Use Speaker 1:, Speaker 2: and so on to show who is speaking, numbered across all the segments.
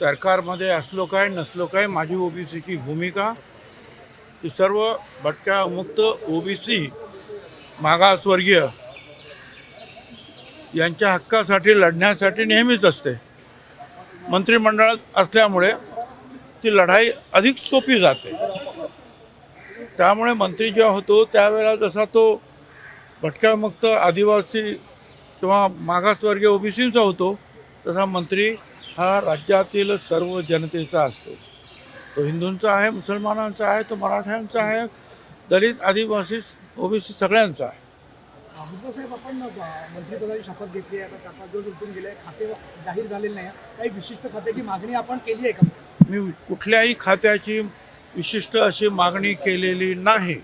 Speaker 1: सरकारमध्ये असलो काय नसलो काय माझी ओबीसीची भूमिका ही सर्व भटक्या मुक्त ओबीसी मागासवर्गीय यांच्या हक्कासाठी लढण्यासाठी नेहमीच असते. मंत्रिमंडळात असल्यामुळे ती लढाई अधिक सोपी जाते. त्यामुळे मंत्री जेव्हा होतो त्यावेळेला जसा तो भटक्यामुक्त आदिवासी किंवा मागासवर्गीय ओबीसींचा होतो तसा मंत्री हा राज्यातील सर्व जनतेचा असतो. तो हिंदूंचा आहे मुसलमानांचा आहे तो मराठ्यांचा आहे दलित आदिवासी ओबीसी सगळ्यांचा आहे.
Speaker 2: साहेब आपण मंत्रिपदाची शपथ घेतली आहे चार पाच दिवस उलटून गेले खाते जाहीर झालेले नाही काही विशिष्ट खात्याची मागणी आपण केली आहे का?
Speaker 1: मी कुठल्याही खात्याची विशिष्ट अशी मागणी केलेली नाही.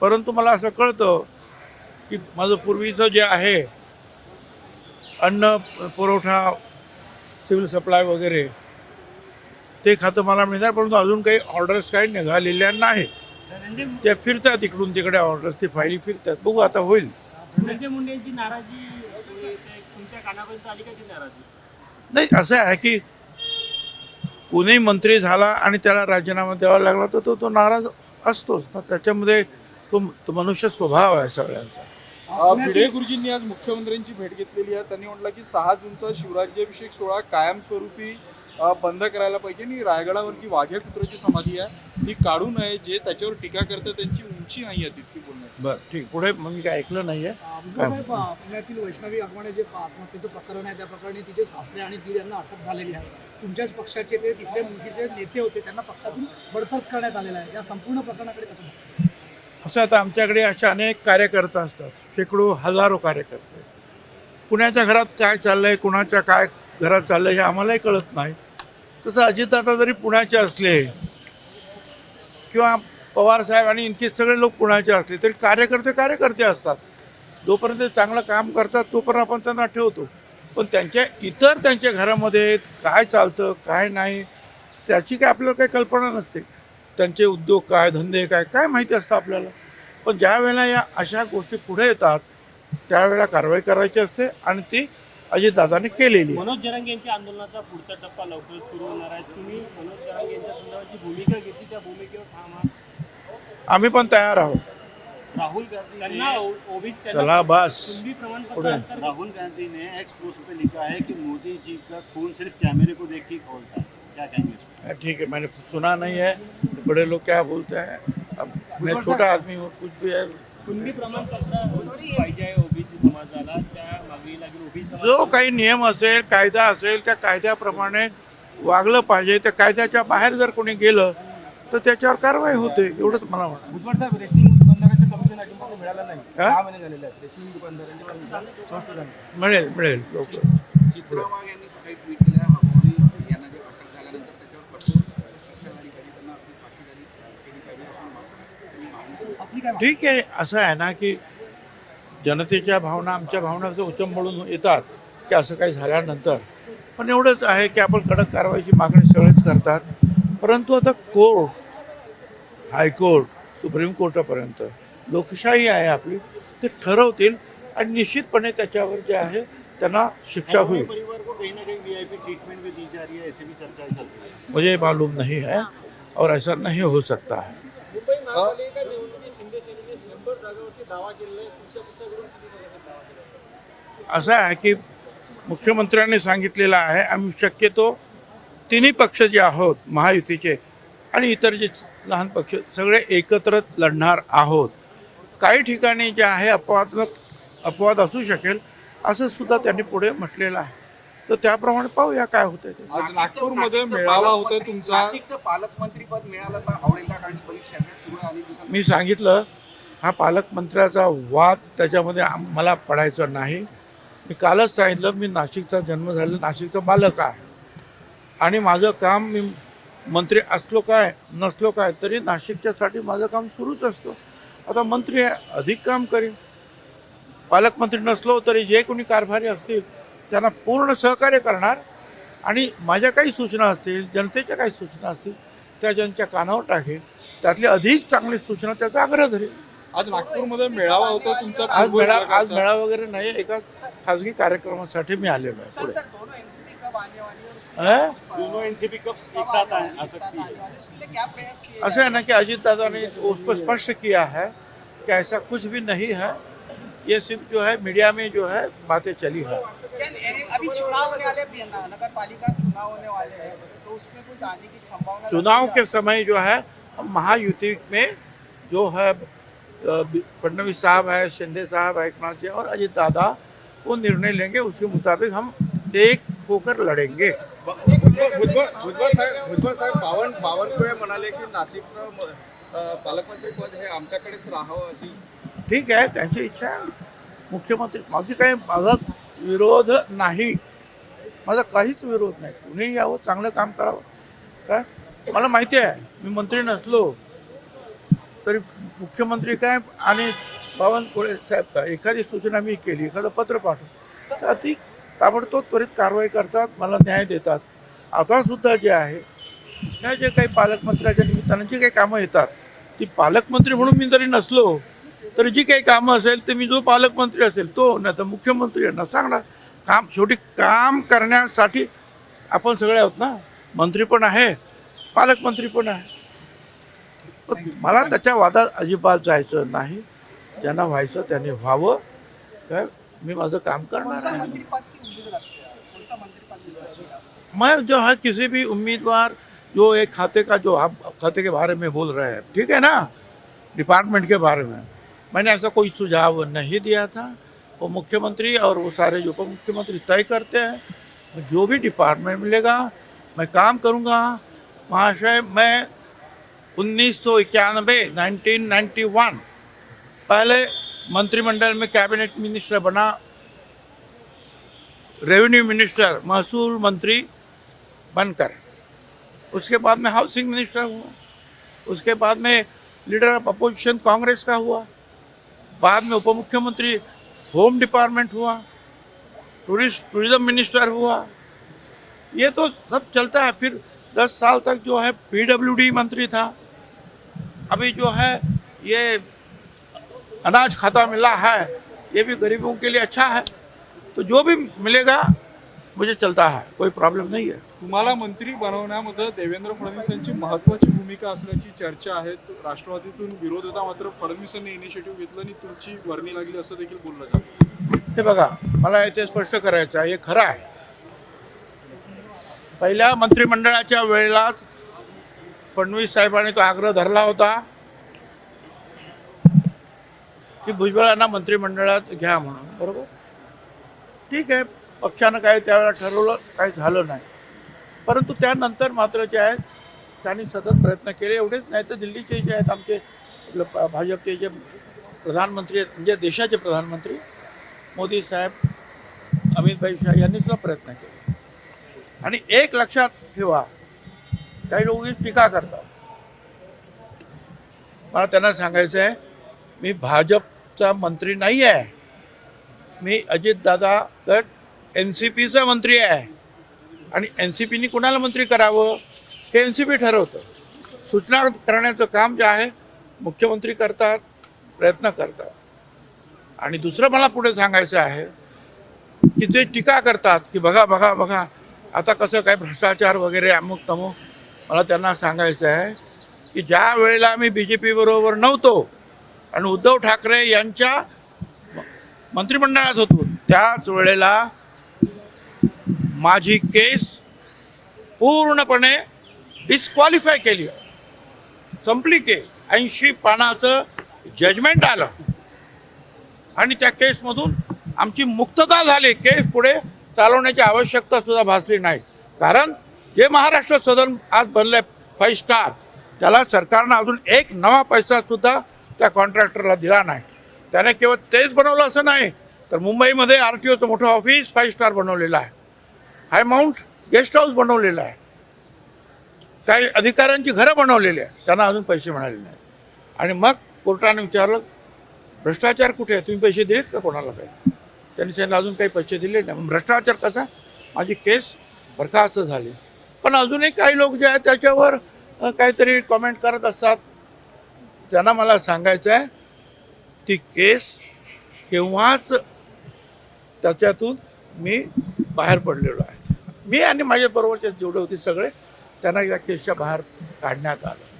Speaker 1: परंतु मला असं कळतं की माझं पूर्वीचं जे आहे अन्न पुरवठा सिव्हिल सप्लाय वगैरे ते खातं मला मिळणार परंतु अजून काही ऑर्डर्स काही निघालेल्या नाहीत. त्या फिरतात इकडून तिकडे ऑर्डर्स ते फायली फिरतात. बघू आता होईल. नाही असं आहे की कोणी मंत्री झाला आणि त्याला राजीनामा द्यावा लागला तर तो तो नाराज असतोच. ना त्याच्यामध्ये तो मनुष्य स्वभाव आहे सगळ्यांचा.
Speaker 3: भिडे गुरुजींनी आज मुख्यमंत्र्यांची भेट घेतलेली आहे. त्यांनी म्हटलं की सहा जूनचा शिवराज्याभिषेक सोहळा कायमस्वरूपी बंद करायला पाहिजे आणि रायगडावरची वाघ्या कुत्र्याची समाधी आहे. ती काढू नये जे त्याच्यावर टीका करतात त्यांची उंची नाही आहे तितकी बोलण्याची.
Speaker 1: बरं ठीक. पुढे मग मी काय ऐकलं नाही आहे
Speaker 2: अ, भुजबळ साहेब अ, पुण्यातील वैष्णवी आगमने जे आत्महत्येचं प्रकरण आहे त्या प्रकरणी तिचे सासरे आणि दीर यांना अटक झालेली आहे. तुमच्याच पक्षाचे ते तिथले मुंशीचे नेते होते त्यांना पक्षातून बडतर्फ करण्यात आलेलं आहे. या संपूर्ण प्रकरणाकडे कसं?
Speaker 1: असं आता आमच्याकडे असे अनेक कार्यकर्ता असतात. शेकडो हजारो कार्यकर्ते. कुणाच्या घरात काय चाललं आहे कुणाच्या काय घरात चाललं आहे हे आम्हालाही कळत नाही. तसं अजितदादा जरी पुण्याचे असले किंवा पवार साहेब आणि इनके सगळे लोक पुण्याचे असले तरी कार्यकर्ते कार्यकर्ते असतात. जोपर्यंत ते चांगलं काम करतात तोपर्यंत आपण त्यांना ठेवतो. पण त्यांच्या इतर त्यांच्या घरामध्ये काय चालतं काय नाही त्याची काय आपल्याला काही कल्पना नसते. त्यांचे उद्योग काय धंदे काय काय माहिती असतं आपल्याला? पण ज्या वेळेला या अशा गोष्टी पुढे येतात त्यावेळेला कारवाई करायची असते आणि ती अजितदादाने केलेली
Speaker 4: मनोज जरांगे यांच्या आंदोलनाचा पुढचा टप्पा लवकर सुरू होणार आहे. तुम्ही मनोज जरांगे यांच्या संदर्भात जी भूमिका घेतली त्या भूमिकेवर ठाम आहात
Speaker 1: आम्ही पण तयार आहोत.
Speaker 5: राहुल गांधी
Speaker 1: चला बस.
Speaker 5: राहुल गांधी ने एक्स पोस्ट पे लिखा है कि मोदी जी का खून सिर्फ कैमरे को देख के खोलता है। क्या कहेंगे
Speaker 1: ठीक है मैंने सुना नहीं है बड़े लोग क्या बोलते हैं? मैं छोटा आदमी हूँ कुछ भी है.
Speaker 4: कुणबी प्रमाणपत्र पाहिजे आहे ओबीसी समाजाला त्या मागणी लागेल ओबीसी समाज
Speaker 1: जो काही नियम असेल कायदा असेल त्या कायद्याप्रमाणे वागलं पाहिजे त्या कायद्याच्या बाहेर जर कोणी गेलं तर त्याच्यावर कारवाई होते एवढंच मला
Speaker 2: अजून मिळालं नाही
Speaker 1: हा?
Speaker 2: सहा महिने झालेले आहेत रेशनिंग दुकानदारांचे स्वस्त झाले
Speaker 1: मिळेल मिळेल लवकर
Speaker 6: चित्रा वाघ यांनी सकाळी ट्विट केलं आहे हगवणे यांना जे अटक झाल्यानंतर त्याच्यावर कठोर शिक्षा झाली पाहिजे त्यांना आपली फाशी झाली केली पाहिजे असं मागणी त्यांनी मागणी केली.
Speaker 2: आपली काय मागणी?
Speaker 1: ठीक आहे असं आहे ना की जनतेच्या भावना आमच्या भावना असं उचंबळून येतात की असं काही झाल्यानंतर. पण एवढंच आहे की आपण कडक कारवाईची मागणी सगळेच करतात. परंतु आता कोर्ट हायकोर्ट सुप्रीम कोर्टापर्यंत लोकशाही आहे आपली ते ठरवतील आणि निश्चितपणे त्याच्यावर जे आहे त्यांना शिक्षा होईल.
Speaker 5: परिवार को कहीं ना कहीं वीआईपी ट्रीटमेंट भी दी जा रही ऐसे भी चर्चाएं चल रही
Speaker 1: मुझे मालूम नहीं है और ऐसा नहीं हो सकता है। असं आहे की मुख्यमंत्र्यांनी सांगितलेलं आहे आम्ही शक्यतो तिन्ही पक्ष जे आहोत महायुतीचे आणि इतर जे लहान पक्ष सगळे एकत्र लढणार आहोत. काही ठिकाणी जे आहे अपवादात्मक अपवाद असू शकेल असं सुद्धा त्यांनी पुढे म्हटलेलं आहे. तर त्याप्रमाणे पाहूया काय होतंय ते.
Speaker 3: आज नागपूरमध्ये मेळावा होतोय
Speaker 6: पालकमंत्री-
Speaker 3: तुमचा.
Speaker 6: नाशिकचं पालकमंत्रीपद मिळालं तर आवडेल का? कारण आहे.
Speaker 1: मी सांगितलं हा पालकमंत्र्याचा वाद त्याच्यामध्ये आम- मला पडायचा नाही. मी कालच सांगितलं मी नाशिकचा जन्म झालेला नाशिकचा बालक आहे. आणि माझं काम मी मंत्री असलो काय नसलो काय तरी नाशिकच्यासाठी माझं काम सुरूच असतं. आता मंत्री अधिक काम करीन. पालकमंत्री नसलो तरी जे कोणी कारभारी असतील त्यांना पूर्ण सहकार्य करणार. आणि माझ्या काही सूचना असतील जनतेच्या काही सूचना असतील त्या ज्यांच्या कानावर टाकेल त्यातली अधिक चांगली सूचना त्याचा आग्रह धरेल
Speaker 3: आज नागपूरमध्ये मेळावा होतो तुमचा
Speaker 1: आज मेळा आज. मेळा वगैरे नाही एका खाजगी कार्यक्रमासाठी मी आलेलो आहे पुढे
Speaker 2: सर दोनों एनसीपी का
Speaker 6: कब आने वाली और उसके?
Speaker 5: दोनों एनसीपी कब एक साथ आए आ सकती
Speaker 6: आने वाली उसके लिए क्या प्रयास किए
Speaker 1: ऐसा है ना कि अजीत दादा ने उस पर स्पष्ट किया है कि ऐसा कुछ भी नहीं है ये सिर्फ जो है मीडिया में जो है बातें चली है
Speaker 6: अभी चुनाव होने वाले नगर पालिका चुनाव होने वाले हैं तो उसमें कुछ आने की संभावना
Speaker 1: चुनाव? के समय जो है हम महायुति में जो है अ, फडणवीस साहब है शिंदे साहब है एकनाथ जी और अजीत दादा वो निर्णय लेंगे उसके मुताबिक हम एक होकर
Speaker 3: भुजबळ भुजबळ साहेब भुजबळ साहेब बावन बावनकुळे म्हणाले की नाशिकचं पालकमंत्री पद हे आमच्याकडेच राहावं अशी.
Speaker 1: ठीक आहे त्यांची इच्छा आहे. मुख्यमंत्री माझी काही माझा विरोध नाही. माझा काहीच विरोध नाही. कुणीही यावं चांगलं काम करावं. काय? मला माहिती आहे मी मंत्री नसलो तरी मुख्यमंत्री काय आणि बावनकुळे साहेब का? एखादी सूचना मी केली एखादं पत्र पाठवलं. तर ती ताबडतोब त्वरित कारवाई करतात मला न्याय देतात. आता सुद्धा जे आहे त्या जे काही पालकमंत्र्याच्या निमित्तानं जी काही कामं येतात ती पालकमंत्री म्हणून मी जरी नसलो तरी जी काही कामं असेल ते मी जो पालकमंत्री असेल तो नाही तर मुख्यमंत्री यांना सांगणार. काम शेवटी काम करण्यासाठी आपण सगळे आहोत ना? मंत्री पण आहे पालकमंत्री पण आहे. मला त्याच्या वादात अजिबात जायचं नाही. ज्यांना व्हायचं त्यांनी व्हावं. काय? मी माझं काम करणार? मैं जो है किसी भी उम्मीदवार जो एक खाते का जो आप खाते के बारे में बोल रहे हैं ठीक है ना? डिपार्टमेंट के बारे में। मैंने ऐसा कोई सुझाव नहीं दिया था। वो मुख्यमंत्री और वो सारे जो उप मुख्यमंत्री तय करते हैं। जो भी डिपार्टमेंट मिलेगा मैं काम करूँगा। महाशय मैं उन्नीस सौ इक्यानबे नाइनटीन नाइन्टी वन। पहले मंत्रिमंडल में कैबिनेट मिनिस्टर बना, रेवेन्यू मिनिस्टर, महसूल मंत्री बनकर। उसके बाद में हाउसिंग मिनिस्टर हुआ। उसके बाद में लीडर ऑफ़ अपोजिशन कांग्रेस का हुआ। बाद में उप मुख्यमंत्री होम डिपार्टमेंट हुआ। टूरिस्ट, टूरिज़्म मिनिस्टर हुआ। ये तो सब चलता है। फिर दस साल तक जो है पीडब्ल्यूडी मंत्री था। अभी जो है ये अनाज खाता मिला है ये भी गरीबों के लिए अच्छा है। तो जो भी मिलेगा मुझे चलता है कोई प्रॉब्लम नहीं है।
Speaker 3: तुम्हाला मंत्री बनवण्यामध्ये देवेंद्र फडणवीस यांची महत्वाची भूमिका असल्याची चर्चा आहे. राष्ट्रवादीतून विरोध होता मात्र फडणवीसांनी इनिशिएटिव्ह घेतलं आणि तुमची वर्णी लागली असं देखील बोललं जातं.
Speaker 1: हे बघा मला इथे स्पष्ट करायचं आहे हे खरं आहे. पहिल्या मंत्रिमंडळाच्या वेळेलाच फडणवीस साहेबांनी तो आग्रह धरला होता की भुजबळांना मंत्रिमंडळात घ्या म्हणून बरोबर? ठीक आहे पक्षानं काय त्यावेळेला ठरवलं काही झालं नाही. परंतु त्यानंतर मात्र जे आहेत त्यांनी सतत प्रयत्न केले. एवढेच नाही तर दिल्लीचे जे आहेत आमचे भाजपचे जे प्रधानमंत्री आहेत म्हणजे देशाचे प्रधानमंत्री मोदी साहेब अमित भाई शाह यांनी सुद्धा प्रयत्न केले. आणि एक लक्षात ठेवा काही लोक टीका करतात. मला त्यांना सांगायचं आहे मी भाजपचा मंत्री नाही आहे. मी अजितदादा गट एन सी पीचा मंत्री आहे. आणि एन सी पीनी कुणाला मंत्री करावं? हे एन सी पी ठरवतं. सूचना करण्याचं काम जे आहे मुख्यमंत्री करतात प्रयत्न करतात. आणि दुसरं मला पुढे सांगायचं आहे की ते टीका करतात की बघा बघा बघा आता कसं काय भ्रष्टाचार वगैरे अमुक तमुक मला त्यांना सांगायचं आहे की ज्या वेळेला आम्ही बी जे पीबरोबर नव्हतो आणि उद्धव ठाकरे यांच्या मंत्रिमंडळात होतो त्याच वेळेला माझी केस पूर्णपणे डिस्क्वालिफाय केली. संपली केस. ऐंशी पानाचं जजमेंट आलं. आणि त्या केसमधून आमची मुक्तता झाली. केस पुढे चालवण्याची आवश्यकता सुद्धा भासली नाही. कारण जे महाराष्ट्र सदन आज बनलंय फाईव्ह स्टार त्याला सरकारनं अजून एक नवा पैसा सुद्धा त्या कॉन्ट्रॅक्टरला दिला नाही. त्याने केवळ तेच बनवलं असं नाही तर मुंबईमध्ये आर टी ओचं मोठं ऑफिस फाईव्ह स्टार बनवलेलं आहे. हाय माऊंट गेस्ट हाऊस बनवलेलं आहे. काही अधिकाऱ्यांची घरं बनवलेली आहे त्यांना अजून पैसे मिळाले नाही आणि मग कोर्टाने विचारलं भ्रष्टाचार कुठे आहे? तुम्ही पैसे दिलेत का कोणाला काही? त्यांनी त्यांना अजून काही पैसे दिले नाही. भ्रष्टाचार कसा? माझी केस बरखास्त झाली. पण अजूनही काही लोक जे आहेत त्याच्यावर काहीतरी कॉमेंट करत असतात. त्यांना मला सांगायचं आहे ती केस केव्हाच त्याच्यातून मी बाहेर पडलेलो आहे. मी आणि माझ्याबरोबरचे जेवढे होते सगळे त्यांना या केसच्या बाहेर काढण्यात आलं.